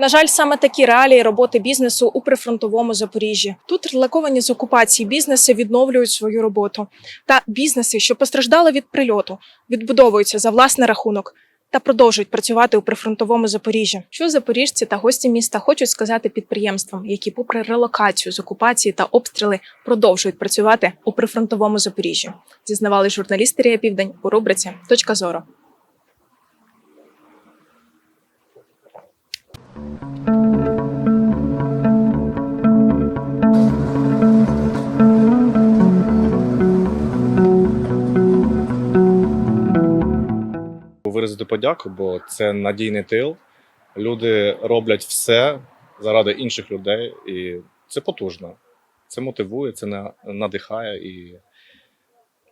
На жаль, саме такі реалії роботи бізнесу у прифронтовому Запоріжжі. Тут релаковані з окупації бізнеси відновлюють свою роботу. Та бізнеси, що постраждали від прильоту, відбудовуються за власний рахунок та продовжують працювати у прифронтовому Запоріжжі. Що запоріжці та гості міста хочуть сказати підприємствам, які, попри релокацію з окупації та обстріли, продовжують працювати у прифронтовому Запоріжжі. Зізнавали журналісти Рія Південь у рубриці Точка зору. Виразити подяку, бо це надійний тил. Люди роблять все заради інших людей, і це потужно. Це мотивує, це на- надихає і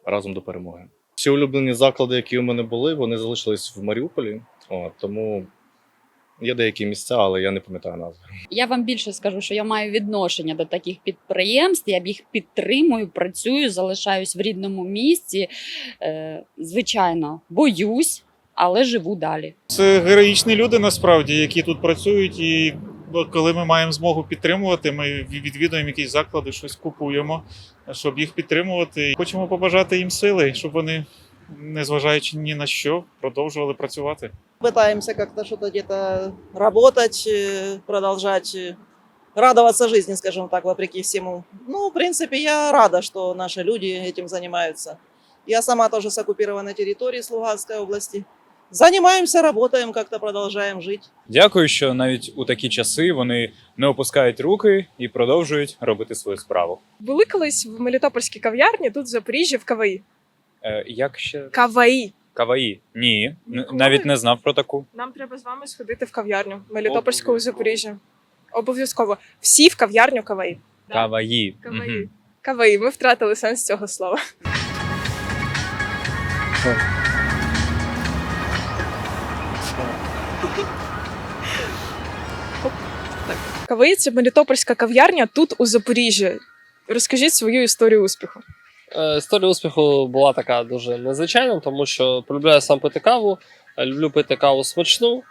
разом до перемоги. Всі улюблені заклади, які у мене були, вони залишились в Маріуполі. От, тому є деякі місця, але я не пам'ятаю назви. Я вам більше скажу, що я маю відношення до таких підприємств. Я б їх підтримую, працюю, залишаюсь в рідному місці. Е, звичайно, боюсь, але живу далі. Це героїчні люди насправді, які тут працюють, і коли ми маємо змогу підтримувати, ми відвідуємо якісь заклади, щось купуємо, щоб їх підтримувати. Хочемо побажати їм сили, щоб вони, незважаючи ні на що, продовжували працювати. Пытаемся как-то что-то где-то работать, э, продолжать э, радоваться жизни, скажем так, вопреки всему. Ну, в принципе, я рада, что наши люди этим занимаются. Я сама тоже с оккупированной территории, с Луганской области. Занимаемся, работаем, как-то продолжаем жить. Дякую, що навіть у такі часи вони не опускають руки і продовжують робити свою справу. Були колись в Мелітопольській кав'ярні, тут в Запоріжжі в КВІ. Е, як ще КВІ. Каваї? Ні, Ніколи? навіть не знав про таку. Нам треба з вами сходити в кав'ярню Мелітопольську у Запоріжжі. Обов'язково. Всі в кав'ярню КВІ. КВІ. КВІ. Ми втратили сенс цього слова. Це Мелітопольська кав'ярня тут у Запоріжжі. Розкажіть свою історію успіху. Е, Історія успіху була така дуже незвичайна, тому що полюбляю сам пити каву, е, люблю пити каву смачну.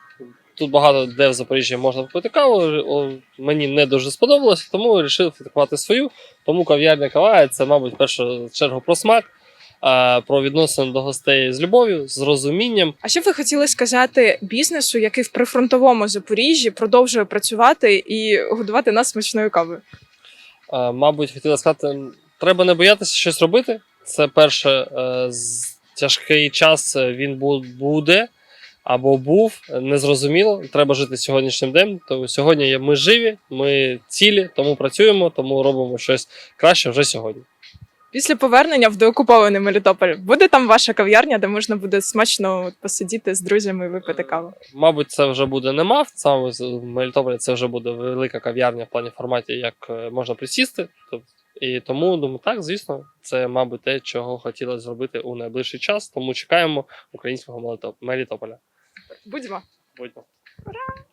Тут багато де в Запоріжжі можна попити каву. Мені не дуже сподобалося, тому вирішив фотографувати свою. Тому кав'ярня кава це, мабуть, в першу чергу про смак, е, про відносини до гостей з любов'ю, з розумінням. А що б ви хотіли сказати бізнесу, який в прифронтовому Запоріжжі продовжує працювати і годувати нас смачною кавою? Е, Мабуть, хотіла сказати, треба не боятися щось робити. Це перше, е, тяжкий час е, він буде або був е, незрозуміло. Треба жити сьогоднішнім днем. То сьогодні ми живі, ми цілі, тому працюємо, тому робимо щось краще вже сьогодні. Після повернення в деокупований Мелітополь буде там ваша кав'ярня, де можна буде смачно от посидіти з друзями і випити каву. Мабуть, це вже буде не МАФ, саме в Мелітополі це вже буде велика кав'ярня в плані форматі, як е, можна присісти. І тому думаю, так, звісно, це, мабуть, те, чого хотілося зробити у найближчий час. Тому чекаємо українського Мелітоп- Мелітополя. Будьмо. Будьмо. Ура!